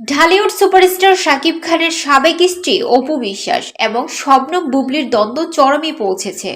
Dhallywood superstar Shakib খানের সাবেক স্ত্রী অপু বিশ্বাস এবং শবনম বুবলির দ্বন্দ্ব চরমে পৌঁছেছে।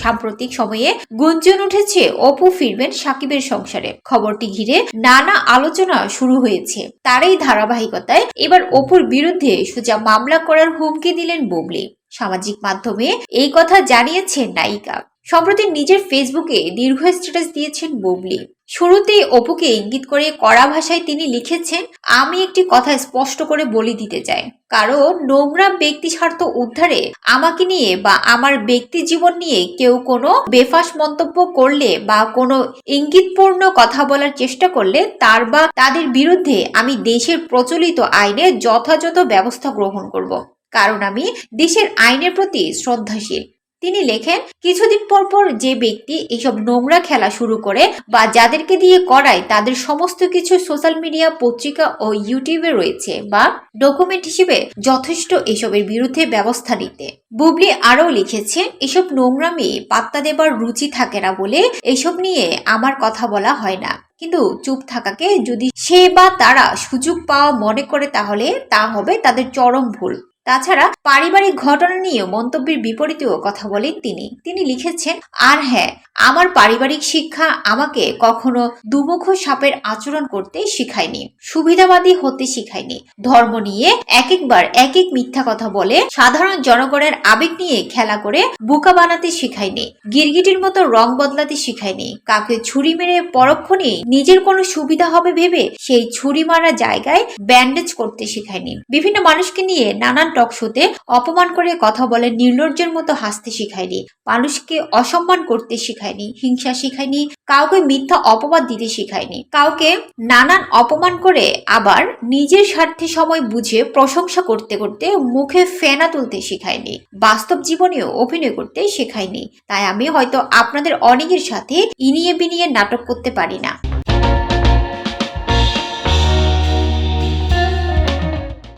সাম্প্রতিক সময়ে গুঞ্জন উঠেছে অপু ফিরবেন সাকিবের সংসারে। খবরটি ঘিরে নানা আলোচনা শুরু হয়েছে। তারই ধারাবাহিকতায় এবার অপুর বিরুদ্ধে সোজা মামলা করার হুমকি দিলেন বুবলি। সামাজিক মাধ্যমে এই কথা জানিয়েছেন নায়িকা। সম্প্রতি নিজের ফেসবুকে দীর্ঘ স্ট্যাটাস দিয়েছেন বুবলি। শুরুতেই অপুকে ইঙ্গিত করে কড়া ভাষায় তিনি লিখেছেন, আমি একটি কথা স্পষ্ট করে বলে দিতে চাই। কারণ নোংরা ব্যক্তি স্বার্থ উদ্ধারে আমাকে নিয়ে বা আমার ব্যক্তি জীবন নিয়ে কেউ কোনো বেফাস মন্তব্য করলে বা কোনো ইঙ্গিতপূর্ণ কথা বলার চেষ্টা করলে তার বা তাদের বিরুদ্ধে আমি দেশের প্রচলিত আইনে যথাযথ ব্যবস্থা গ্রহণ করব। কারণ আমি দেশের আইনের প্রতি শ্রদ্ধাশীল। তিনি লেখেন, কিছুদিন পর পর যে ব্যক্তি এইসব নোংরা খেলা শুরু করে বা যাদেরকে দিয়ে করায় তাদের সমস্ত কিছু সোশ্যাল মিডিয়া, পত্রিকা ও ইউটিউবে রয়েছে বা ডকুমেন্ট হিসেবে যথেষ্ট এসবের বিরুদ্ধে ব্যবস্থা নিতে। বুবলি আরও লিখেছেন, এসব নোংরামি পাত্তা দেবার রুচি থাকে না বলে এসব নিয়ে আমার কথা বলা হয় না। কিন্তু চুপ থাকাকে যদি সে বা তারা সুযোগ পাওয়া মনে করে তাহলে তা হবে তাদের চরম ভুল। তাছাড়া পারিবারিক ঘটনা নিয়ে মন্তব্যের বিপরীতেও কথা বলেন তিনি। তিনি লিখেছেন, আর হ্যাঁ আমার পারিবারিক শিক্ষা আমাকে কখনো দুমুখ সাপের আচরণ করতে শিখায়নি, সুবিধাবাদী হতে শিখায়নি। ধর্ম নিয়ে এক একবার এক এক মিথ্যা কথা বলে সাধারণ জনগণের আবেগ নিয়ে খেলা করে বোকা বানাতে শিখায়নি, গিরগিটির মতো রং বদলাতে শিখায়নি। কাকে ছুরি মেরে পরক্ষণে নিজের কোনো সুবিধা হবে ভেবে সেই ছুরি মারা জায়গায় ব্যান্ডেজ করতে শিখায়নি। বিভিন্ন মানুষকে নিয়ে নানান টক শোতে অপমান করে কথা বলে নির্লজ্জের মতো হাসতে শিখায়নি, মানুষকে অসম্মান করতে শিখায়নি, হিংসা শিখায়নি, কাউকে মিথ্যা অপবাদ দিতে শিখায়নি, কাউকে নানান অপমান করে আবার নিজের স্বার্থে সময় বুঝে প্রশংসা করতে করতে মুখে ফেনা তুলতে শিখায়নি, বাস্তব জীবনেও অভিনয় করতে শেখায়নি। তাই আমি হয়তো আপনাদের অনেকের সাথে ইনিয়ে বিনিয়ে নাটক করতে পারি না।